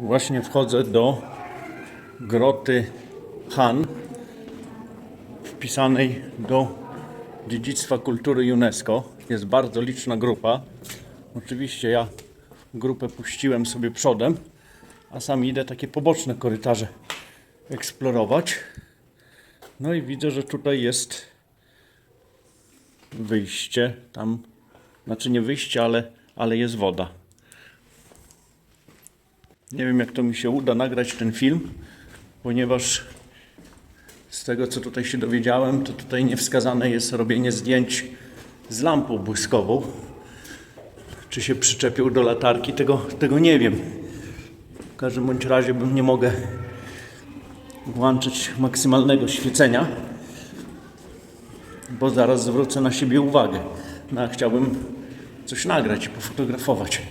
Właśnie wchodzę do groty Han, wpisanej do dziedzictwa kultury UNESCO. Jest bardzo liczna grupa. Oczywiście ja grupę puściłem sobie przodem, a sam idę takie poboczne korytarze eksplorować. No i widzę, że tutaj jest wyjście. Tam, znaczy nie wyjście, ale, ale jest woda. Nie wiem, jak to mi się uda nagrać ten film, ponieważ z tego, co tutaj się dowiedziałem, to tutaj nie wskazane jest robienie zdjęć z lampą błyskową. Czy się przyczepił do latarki, tego, tego nie wiem. W każdym bądź razie bym nie mogę włączyć maksymalnego świecenia, bo zaraz zwrócę na siebie uwagę. No, a chciałbym coś nagrać i pofotografować.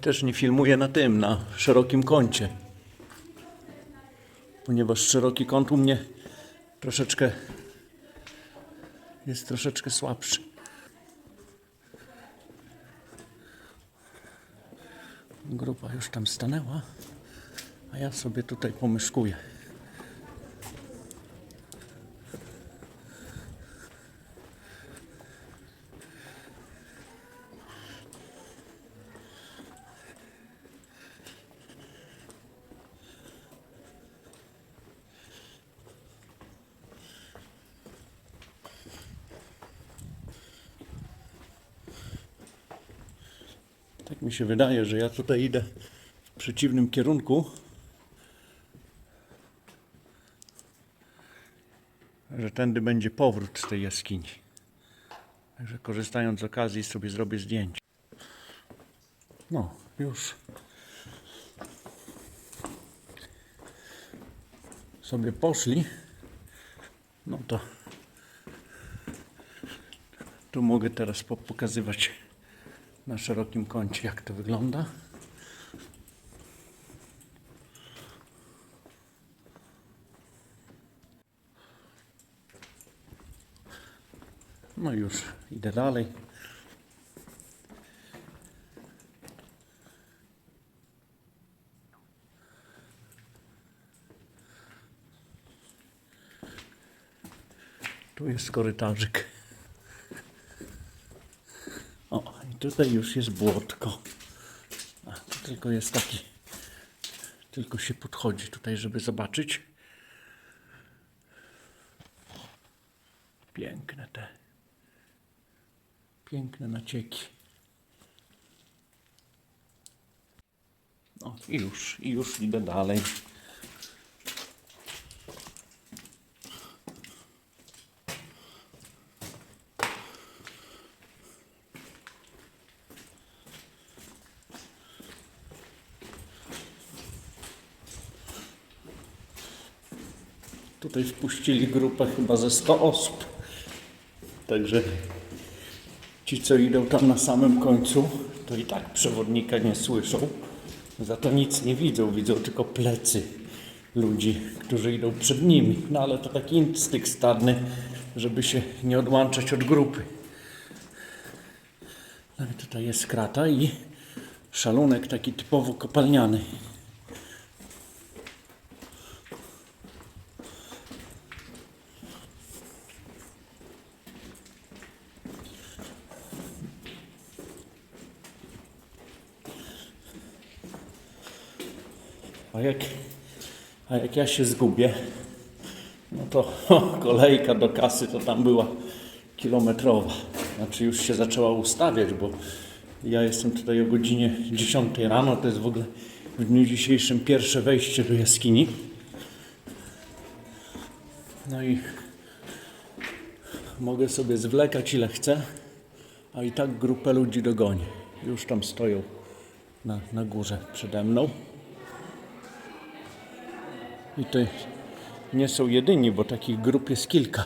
Też nie filmuję na tym, na szerokim kącie. Ponieważ szeroki kąt u mnie troszeczkę jest troszeczkę słabszy. Grupa już tam stanęła, a ja sobie tutaj pomyszkuję. Tak mi się wydaje, że ja tutaj idę w przeciwnym kierunku. Że tędy będzie powrót z tej jaskini. Także korzystając z okazji sobie zrobię zdjęcie. No, już. Sobie poszli. No to tu mogę teraz po- pokazywać na szerokim kącie, jak to wygląda. No już idę dalej. Tu jest korytarzyk. O, i tutaj już jest błotko. A, tylko jest taki. Tylko się podchodzi tutaj, żeby zobaczyć. Piękne te. Piękne nacieki. O, i już, i już idę dalej. Tutaj wpuścili grupę chyba ze 100 osób. Także ci, co idą tam na samym końcu, to i tak przewodnika nie słyszą. Za to nic nie widzą, widzą tylko plecy ludzi, którzy idą przed nimi. No ale to taki instynkt stadny, żeby się nie odłączać od grupy. No i tutaj jest krata i szalunek taki typowo kopalniany. A jak, a jak ja się zgubię, no to kolejka do kasy to tam była kilometrowa. Znaczy już się zaczęła ustawiać, bo ja jestem tutaj o godzinie 10 rano, to jest w ogóle w dniu dzisiejszym pierwsze wejście do jaskini. No i mogę sobie zwlekać ile chcę, a i tak grupę ludzi dogoni. Już tam stoją na, na górze przede mną. I to nie są jedyni, bo takich grup jest kilka.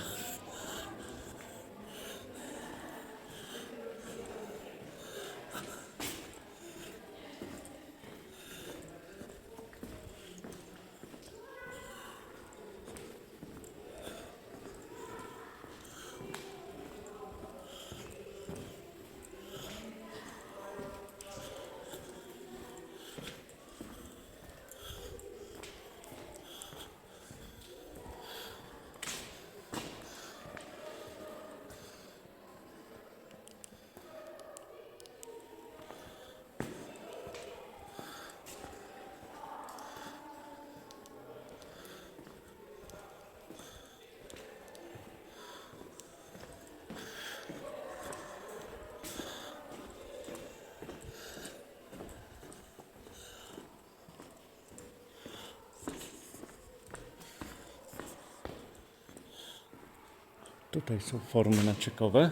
Tutaj są formy naciekowe.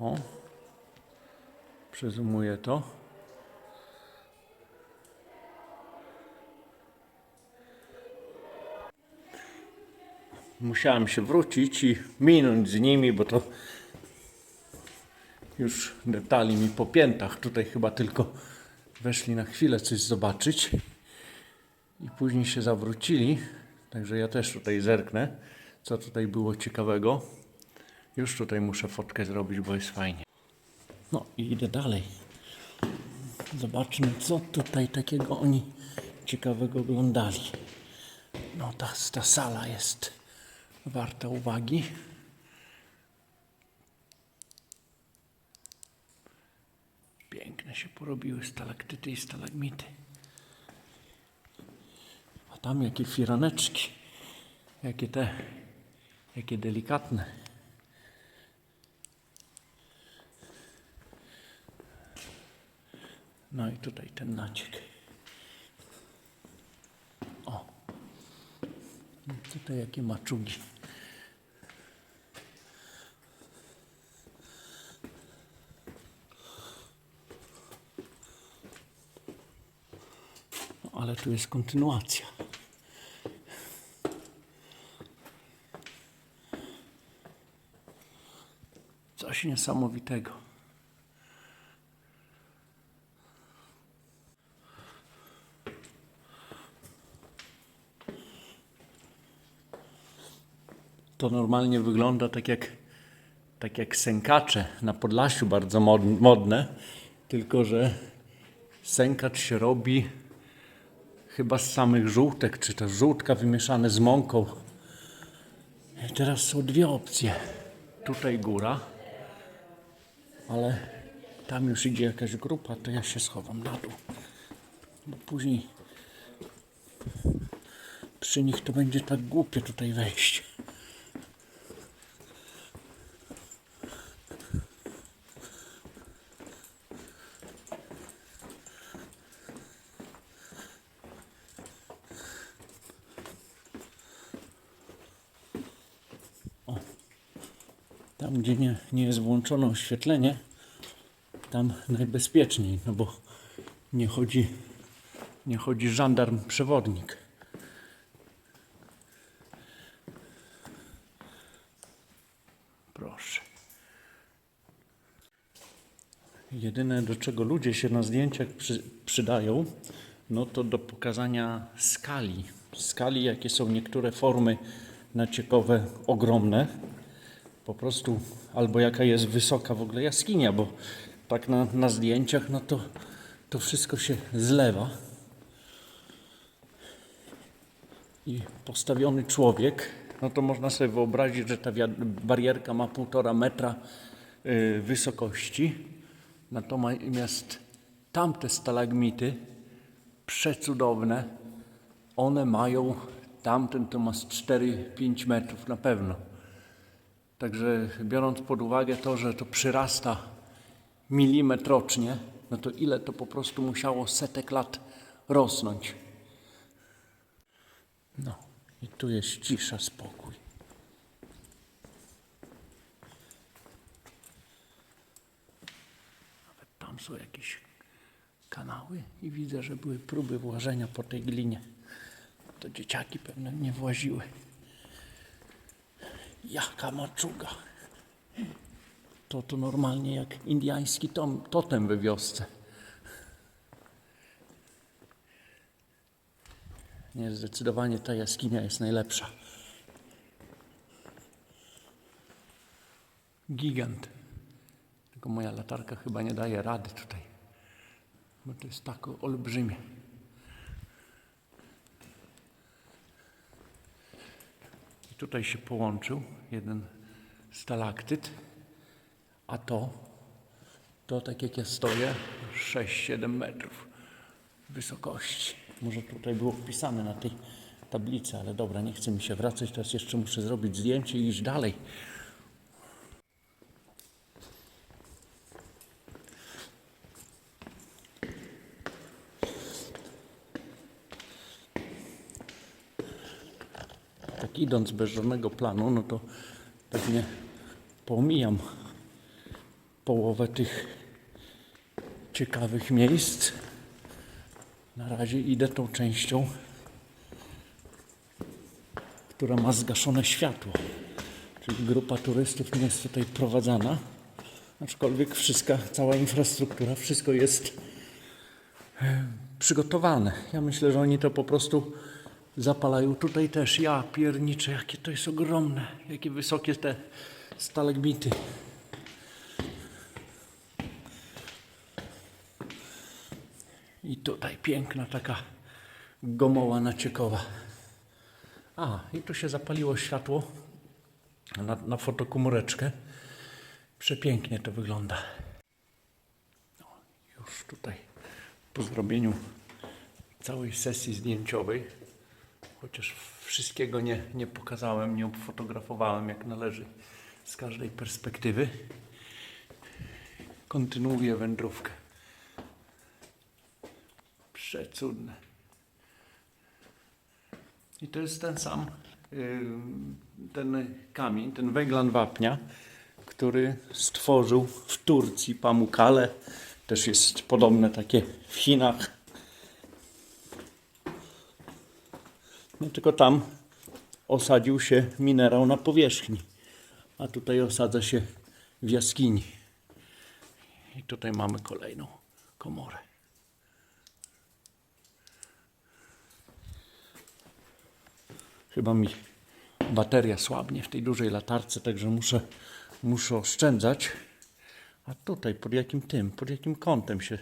O. Przezumuję to. Musiałem się wrócić i minąć z nimi, bo to już detali mi po piętach. Tutaj chyba tylko weszli na chwilę coś zobaczyć i później się zawrócili. Także ja też tutaj zerknę, co tutaj było ciekawego. Już tutaj muszę fotkę zrobić, bo jest fajnie. No i idę dalej. Zobaczmy, co tutaj takiego oni ciekawego oglądali. No ta, ta sala jest warta uwagi. Piękne się porobiły stalaktyty i stalagmity. A tam jakie firaneczki. Jakie te, jakie delikatne. No i tutaj ten naciek. O. I Tutaj jakie maczugi. No, ale tu jest kontynuacja. Coś niesamowitego. To normalnie wygląda tak jak, tak jak sękacze na Podlasiu, bardzo mod- modne, tylko że sękacz się robi chyba z samych żółtek, czy też żółtka wymieszane z mąką. I teraz są dwie opcje. Tutaj góra, ale tam już idzie jakaś grupa, to ja się schowam na dół. Bo później przy nich to będzie tak głupie tutaj wejść. Tam, gdzie nie, nie jest włączone oświetlenie, tam najbezpieczniej, no bo nie chodzi, nie chodzi żandarm przewodnik. Proszę. Jedyne, do czego ludzie się na zdjęciach przy, przydają, no to do pokazania skali. Skali, jakie są niektóre formy naciekowe ogromne. Po prostu, albo jaka jest wysoka w ogóle jaskinia, bo tak na, na zdjęciach, no to to wszystko się zlewa. I postawiony człowiek, no to można sobie wyobrazić, że ta barierka ma półtora metra y, wysokości. Natomiast tamte stalagmity, przecudowne, one mają, tamten to ma z 4-5 metrów na pewno. Także biorąc pod uwagę to, że to przyrasta milimetr rocznie, no to ile to po prostu musiało setek lat rosnąć. No i tu jest cisza, spokój. Nawet tam są jakieś kanały i widzę, że były próby włażenia po tej glinie. To dzieciaki pewnie nie właziły. Jaka maczuga. To to normalnie jak indiański tom, totem we wiosce. Nie, zdecydowanie ta jaskinia jest najlepsza. Gigant. Tylko moja latarka chyba nie daje rady tutaj. Bo to jest tak olbrzymie. Tutaj się połączył jeden stalaktyt, a to, to tak jak ja stoję, 6-7 metrów wysokości. Może tutaj było wpisane na tej tablicy, ale dobra, nie chce mi się wracać, teraz jeszcze muszę zrobić zdjęcie i iść dalej. Idąc bez żadnego planu, no to pewnie pomijam połowę tych ciekawych miejsc. Na razie idę tą częścią, która ma zgaszone światło. Czyli grupa turystów nie jest tutaj prowadzana. Aczkolwiek wszystka, cała infrastruktura, wszystko jest e, przygotowane. Ja myślę, że oni to po prostu zapalają. Tutaj też, ja pierniczę, jakie to jest ogromne, jakie wysokie te stalagmity. I tutaj piękna taka gomoła naciekowa. A, i tu się zapaliło światło na, na fotokomóreczkę. Przepięknie to wygląda. No, już tutaj po zrobieniu całej sesji zdjęciowej, chociaż wszystkiego nie, nie pokazałem, nie fotografowałem jak należy z każdej perspektywy, kontynuuję wędrówkę. Przecudne. I to jest ten sam, ym, ten kamień, ten węglan wapnia, który stworzył w Turcji Pamukkale. Też jest podobne takie w Chinach. No tylko tam osadził się minerał na powierzchni, a tutaj osadza się w jaskini. I tutaj mamy kolejną komorę. Chyba mi bateria słabnie w tej dużej latarce, także muszę, muszę oszczędzać. A tutaj pod jakim tym, pod jakim kątem się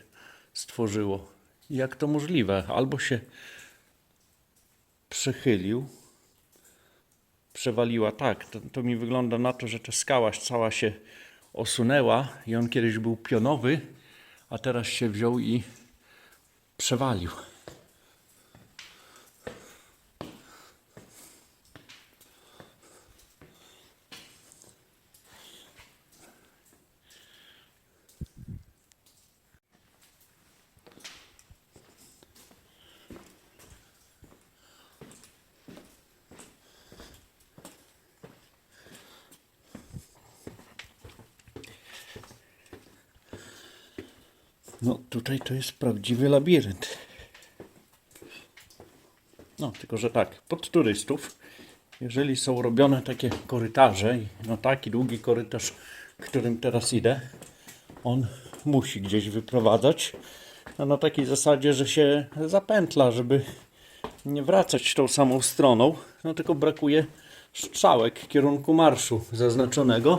stworzyło? Jak to możliwe? Albo się przechylił, przewaliła tak. To, to mi wygląda na to, że ta skała cała się osunęła i on kiedyś był pionowy, a teraz się wziął i przewalił. No tutaj to jest prawdziwy labirynt. No, tylko że tak, pod turystów, jeżeli są robione takie korytarze, no taki długi korytarz, którym teraz idę, on musi gdzieś wyprowadzać, a na takiej zasadzie, że się zapętla, żeby nie wracać tą samą stroną, no tylko brakuje strzałek kierunku marszu zaznaczonego,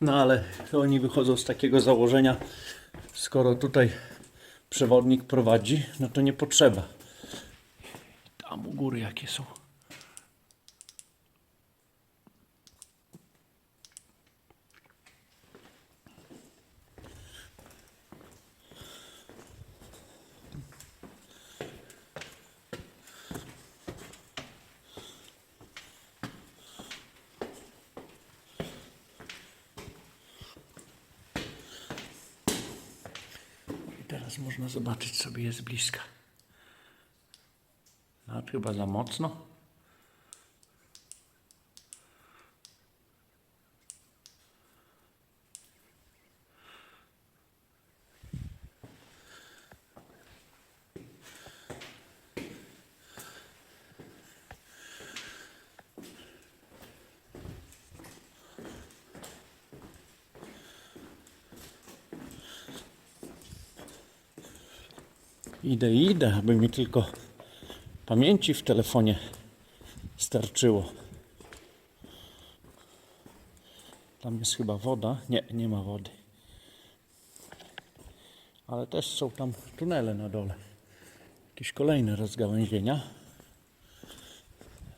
no ale oni wychodzą z takiego założenia, skoro tutaj przewodnik prowadzi, no to nie potrzeba. Tam u góry jakie są. I teraz można zobaczyć sobie je z bliska. No, chyba za mocno. Idę, idę, aby mi tylko pamięci w telefonie starczyło. Tam jest chyba woda. Nie, nie ma wody. Ale też są tam tunele na dole. Jakieś kolejne rozgałęzienia.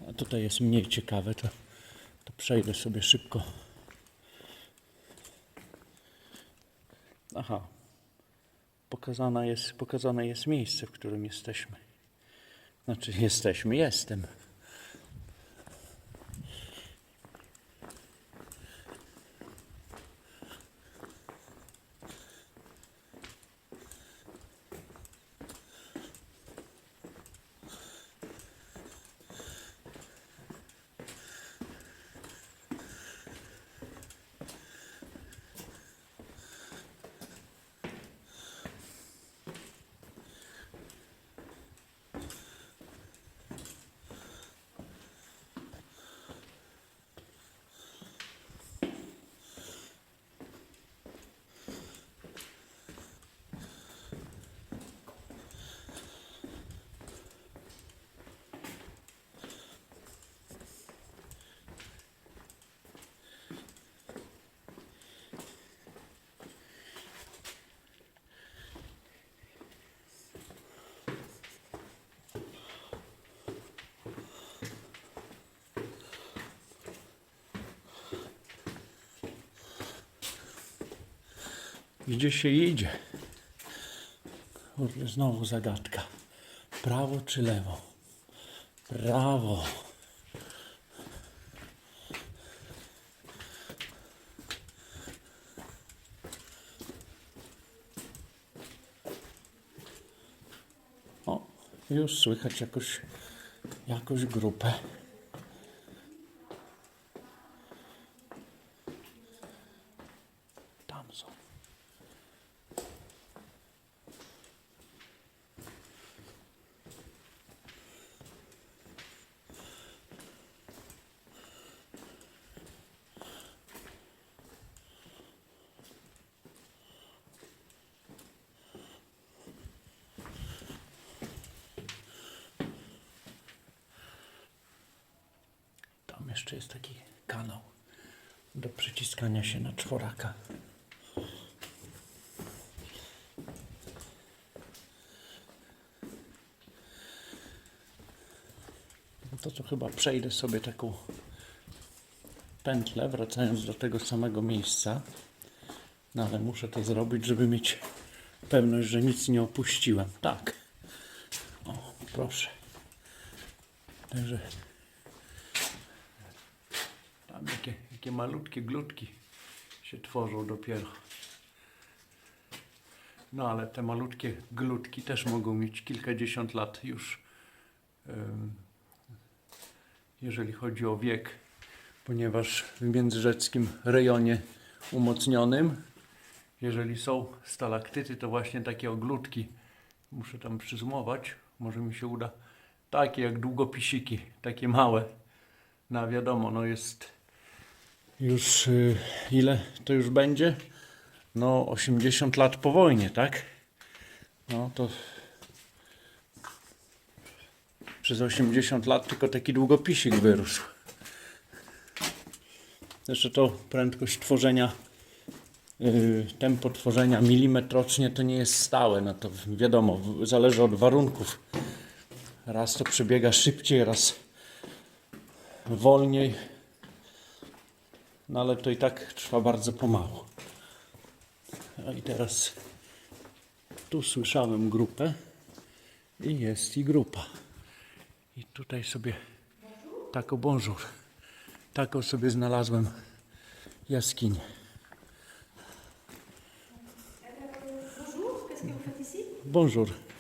A tutaj jest mniej ciekawe, to, to przejdę sobie szybko. Aha, pokazana jest, pokazane jest miejsce, w którym jesteśmy. Znaczy jesteśmy, jestem. Gdzie się idzie? Kurde, znowu zagadka. Prawo czy lewo? Prawo. O, już słychać jakoś, jakąś grupę. Tam są. Tam jeszcze jest taki kanał do przyciskania się na czworaka. No to co chyba przejdę sobie taką pętlę, wracając do tego samego miejsca. No ale muszę to zrobić, żeby mieć pewność, że nic nie opuściłem. Tak. O, proszę. Także tam jakie malutkie glutki się tworzą dopiero. No ale te malutkie glutki też mogą mieć kilkadziesiąt lat już, jeżeli chodzi o wiek, ponieważ w międzyrzeckim rejonie umocnionym, jeżeli są stalaktyty, to właśnie takie oglutki, muszę tam przyzmować, może mi się uda, takie jak długopisiki, takie małe. No wiadomo, no jest już y, ile to już będzie? No 80 lat po wojnie, tak? No to przez 80 lat tylko taki długopisik wyrósł. Jeszcze to prędkość tworzenia, yy, tempo tworzenia milimetr rocznie to nie jest stałe. No to wiadomo, zależy od warunków. Raz to przebiega szybciej, raz wolniej. No ale to i tak trwa bardzo pomału. A i teraz tu słyszałem grupę i jest i grupa. I tutaj sobie taką bonjour. Taką sobie znalazłem jaskinię. Bonjour, qu'est-ce que vous faites ici Bonjour.